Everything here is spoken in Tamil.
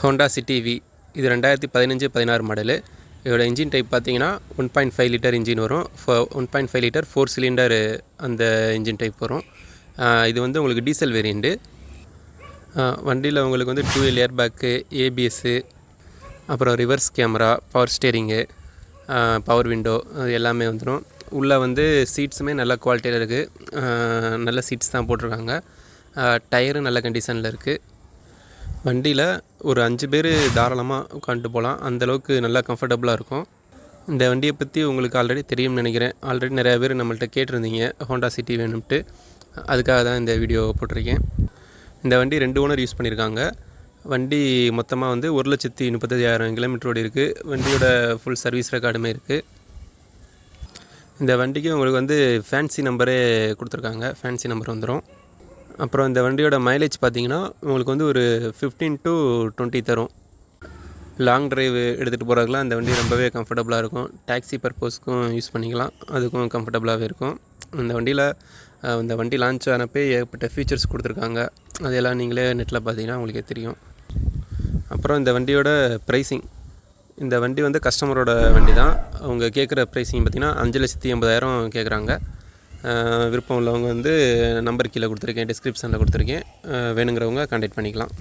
Honda city we. இது ரெண்டாயிரத்தி பதினஞ்சு பதினாறு மாடலு. இதோட இன்ஜின் டைப் பார்த்தீங்கன்னா one point five litre engine வரும். One point five litre four cylinder அந்த இன்ஜின் டைப் வரும். இது வந்து உங்களுக்கு டீசல் வேரியண்ட்டு வண்டியில் உங்களுக்கு வந்து two wheel air bag ABS அப்புறம் reverse camera power steering power window அது எல்லாமே வந்துடும் உள்ளே வந்து சீட்ஸுமே நல்ல குவாலிட்டியில் இருக்குது நல்ல சீட்ஸ் தான் போட்டிருக்காங்க. டயரும் நல்ல கண்டிஷனில் இருக்குது வண்டியில் ஒரு அஞ்சு பேர் தாராளமாக உட்காந்துட்டு போகலாம் அந்தளவுக்கு நல்லா கம்ஃபர்டபுளாக இருக்கும். இந்த வண்டியை பற்றி உங்களுக்கு ஆல்ரெடி தெரியும்னு நினைக்கிறேன். ஆல்ரெடி நிறையா பேர் நம்மள்ட்ட கேட்டிருந்தீங்க. ஹோண்டா சிட்டி வேணும்ட்டு அதுக்காக தான் இந்த வீடியோ போட்டிருக்கேன். இந்த வண்டி ரெண்டு ஓனர் யூஸ் பண்ணியிருக்காங்க. வண்டி மொத்தமாக வந்து ஒரு லட்சத்தி முப்பத்தஞ்சாயிரம் கிலோமீட்டர் ஓடி இருக்குது வண்டியோட ஃபுல் சர்வீஸ் ரெக்கார்டுமே இருக்குது இந்த வண்டிக்கு உங்களுக்கு வந்து ஃபேன்சி நம்பரே கொடுத்துருக்காங்க. ஃபேன்சி நம்பர் வந்துடும் அப்புறம் இந்த வண்டியோட மைலேஜ் பார்த்தீங்கன்னா உங்களுக்கு வந்து ஒரு ஃபிஃப்டீன் டு டுவெண்ட்டி தரும். லாங் ட்ரைவ் எடுத்துகிட்டு போகிறதுக்குலாம் இந்த வண்டி ரொம்பவே கம்ஃபர்டபுளாக இருக்கும். டாக்ஸி பர்பஸ்க்கும் யூஸ் பண்ணிக்கலாம். அதுக்கும் கம்ஃபர்டபுளாகவே இருக்கும். இந்த வண்டியில் இந்த வண்டி லான்ச் ஆனப்போ ஏகப்பட்ட ஃபீச்சர்ஸ் கொடுத்துருக்காங்க. அதெல்லாம் நீங்களே நெட்டில் பார்த்தீங்கன்னா உங்களுக்கே தெரியும். அப்புறம் இந்த வண்டியோட ப்ரைஸிங் இந்த வண்டி வந்து கஸ்டமரோட வண்டி தான் அவங்க கேட்குற ப்ரைஸிங் பார்த்தீங்கன்னா அஞ்சு லட்சத்தி எண்பதாயிரம் கேட்குறாங்க. விருப்பம் உள்ளவங்க வந்து நம்பர் கீழே கொடுத்துருக்கேன் டிஸ்கிரிப்ஷனில் கொடுத்துருக்கேன். வேணுங்கிறவங்க கான்டாக்ட் பண்ணிக்கலாம்.